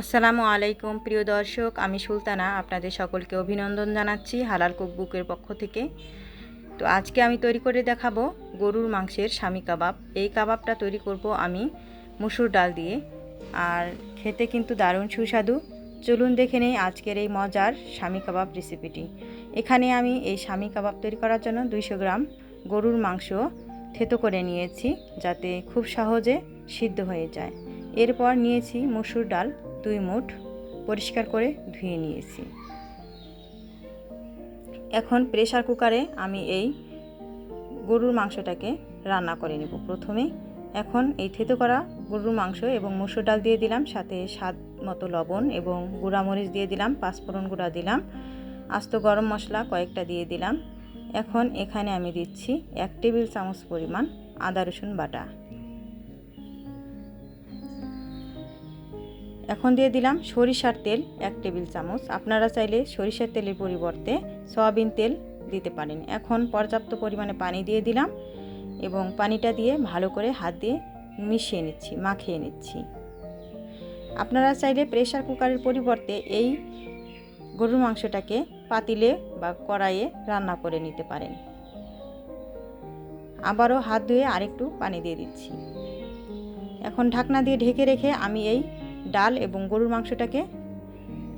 আসসালামু আলাইকুম, প্রিয় দর্শক। আমি সুলতানা, আপনাদের সকলকে অভিনন্দন জানাচ্ছি হালাল কুকবুকের পক্ষ থেকে। তো আজকে আমি তৈরি করে দেখাবো গরুর মাংসের স্বামী কাবাব। এই কাবাবটা তৈরি করব আমি মুসুর ডাল দিয়ে। আর খেতে কিন্তু দারুণ সুস্বাদু। চলুন দেখে নেই আজকের এই মজার স্বামী কাবাব রেসিপিটি। এখানে আমি এই স্বামী কাবাব তৈরি করার জন্য দুইশো গ্রাম গরুর মাংস থেতো করে নিয়েছি, যাতে খুব সহজে সিদ্ধ হয়ে যায়। এরপর নিয়েছি মসুর ডাল। দুই মুঠ পরিষ্কার করে ধুয়ে নিয়েছি। এখন প্রেসার কুকারে আমি এই গরুর মাংসটাকে রান্না করে নেব। প্রথমে এখন এই থেতো করা গরুর মাংস এবং মসুর ডাল দিয়ে দিলাম, সাথে স্বাদ মতো লবণ এবং গুঁড়ামরিচ দিয়ে দিলাম, পাঁচফোড়ন গুঁড়া দিলাম, আস্ত গরম মশলা কয়েকটা দিয়ে দিলাম। এখন এখানে আমি দিচ্ছি এক টেবিল চামচ পরিমাণ আদা রসুন বাটা। এখন দিয়ে দিলাম সরিষার তেল এক টেবিল চামচ। আপনারা চাইলে সরিষার তেলের পরিবর্তে সয়াবিন তেল দিতে পারেন। এখন পর্যাপ্ত পরিমাণে পানি দিয়ে দিলাম এবং পানিটা দিয়ে ভালো করে হাত দিয়ে মিশিয়ে নিচ্ছি, মাখিয়ে নিচ্ছি। আপনারা চাইলে প্রেশার কুকারের পরিবর্তে এই গরুর মাংসটাকে পাতিলে বা কড়াইয়ে রান্না করে নিতে পারেন। আবারও হাত ধুয়ে আরেকটু পানি দিয়ে দিচ্ছি। এখন ঢাকনা দিয়ে ঢেকে রেখে আমি এই ডাল এবং গরুর মাংসটাকে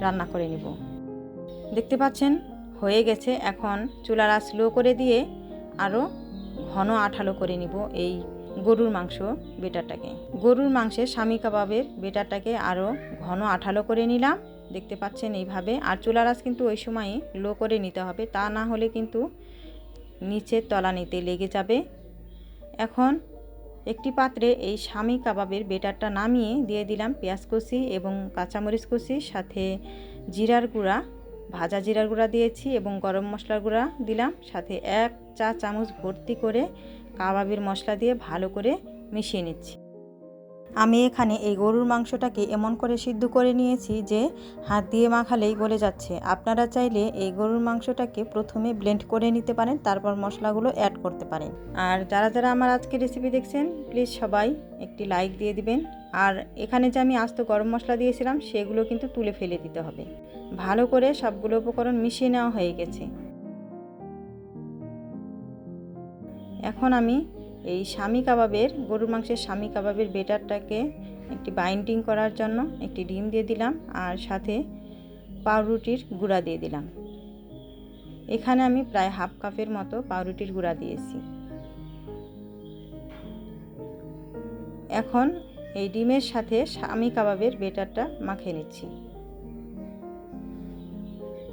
রান্না করে নিব। দেখতে পাচ্ছেন, হয়ে গেছে। এখন চুলার আঁচ লো করে দিয়ে আরও ঘন আঠালো করে নিব এই গরুর মাংস বেটারটাকে। গরুর মাংসের স্বামী কাবাবের বেটারটাকে আরও ঘন আঠালো করে নিলাম। দেখতে পাচ্ছেন এইভাবে। আর চুলার আঁচ কিন্তু ওই সময়ে লো করে নিতে হবে, তা না হলে কিন্তু নিচের তলানিতে লেগে যাবে। এখন একটি পাত্রে এই স্বামী কাবাবের বেটারটা নামিয়ে দিয়ে দিলাম পেঁয়াজ কষি এবং কাঁচামরিচ কষি সাথে জিরার গুঁড়া, ভাজা জিরার গুঁড়া দিয়েছি এবং গরম মশলার গুঁড়া দিলাম, সাথে এক চা চামচ ভর্তি করে কাবাবের মশলা দিয়ে ভালো করে মিশিয়ে নিচ্ছি। আমি এখানে এই গরুর মাংসটাকে এমন করে সিদ্ধ করে নিয়েছি যে হাত দিয়ে মাখালেই গলে যাচ্ছে। আপনারা চাইলে এই গরুর মাংসটাকে প্রথমে ব্লেন্ড করে নিতে পারেন, তারপর মশলাগুলো অ্যাড করতে পারেন। আর যারা যারা আমার আজকে রেসিপি দেখছেন প্লিজ সবাই একটি লাইক দিয়ে দিবেন। আর এখানে যে আমি আস্ত গরম মশলা দিয়েছিলাম, সেগুলো কিন্তু তুলে ফেলে দিতে হবে। ভালো করে সবগুলো উপকরণ মিশিয়ে নেওয়া হয়ে গেছে। এখন আমি এই স্বামী কাবাবের, গরুর মাংসের স্বামী কাবাবের বেটারটাকে একটি বাইন্ডিং করার জন্য একটি ডিম দিয়ে দিলাম আর সাথে পাউরুটির গুঁড়া দিয়ে দিলাম। এখানে আমি প্রায় হাফ কাপের মতো পাউরুটির গুঁড়া দিয়েছি। এখন এই ডিমের সাথে স্বামী কাবাবের বেটারটা মাখিয়ে নিচ্ছি।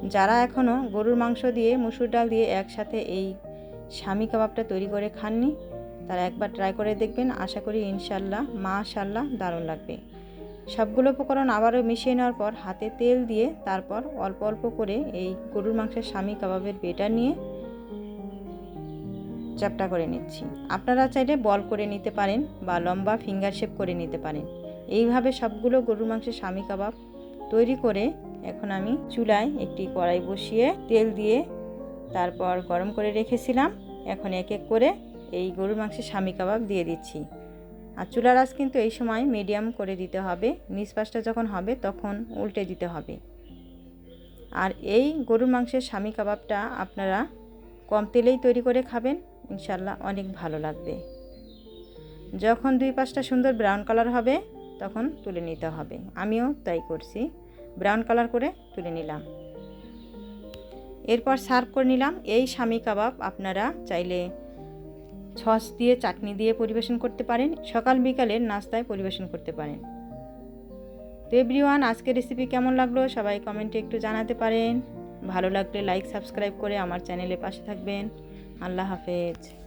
যারা এখনও গরুর মাংস দিয়ে মুসুর ডাল দিয়ে একসাথে এই স্বামী কাবাবটা তৈরি করে খাননি তারা একবার ট্রাই করে দেখবেন। আশা করি ইনশাল্লাহ মা মাশাল্লাহ দারুণ লাগবে। সবগুলো উপকরণ আবারও মিশিয়ে নেওয়ার পর হাতে তেল দিয়ে তারপর অল্প অল্প করে এই গরুর মাংসের স্বামী কাবাবের বেটার নিয়ে চ্যাপটা করে নিচ্ছি। আপনারা চাইলে বল করে নিতে পারেন বা লম্বা ফিঙ্গার শেপ করে নিতে পারেন। এইভাবে সবগুলো গরুর মাংসের স্বামী কাবাব তৈরি করে এখন আমি চুলায় একটি কড়াই বসিয়ে তেল দিয়ে তারপর গরম করে রেখেছিলাম। এখন এক এক করে এই গরুর মাংসের স্বামী কাবাব দিয়ে দিচ্ছি। আর চুলার আঁচ কিন্তু এই সময় মিডিয়াম করে দিতে হবে। নিচ পাশটা যখন হবে, তখন উল্টে দিতে হবে। আর এই গরুর মাংসের স্বামী কাবাবটা আপনারা কম তেলেই তৈরি করে খাবেন। ইনশাল্লাহ অনেক ভালো লাগবে। যখন দুই পাশটা সুন্দর ব্রাউন কালার হবে, তখন তুলে নিতে হবে। আমিও তাই করছি। ব্রাউন কালার করে তুলে নিলাম। এরপর সার্ভ করে নিলাম। এই স্বামী কাবাব আপনারা চাইলে ছস দিয়ে চাটনি দিয়ে পরিবেশন করতে পারেন, সকাল বিকালের নাস্তায় পরিবেশন করতে পারেন। তো এভরিওয়ান, আজকের রেসিপি কেমন লাগল? সবাই কমেন্টে একটু জানাতে পারেন। ভালো লাগলে লাইক সাবস্ক্রাইব করে আমার চ্যানেলে পাশে থাকবেন। আল্লাহ হাফেজ।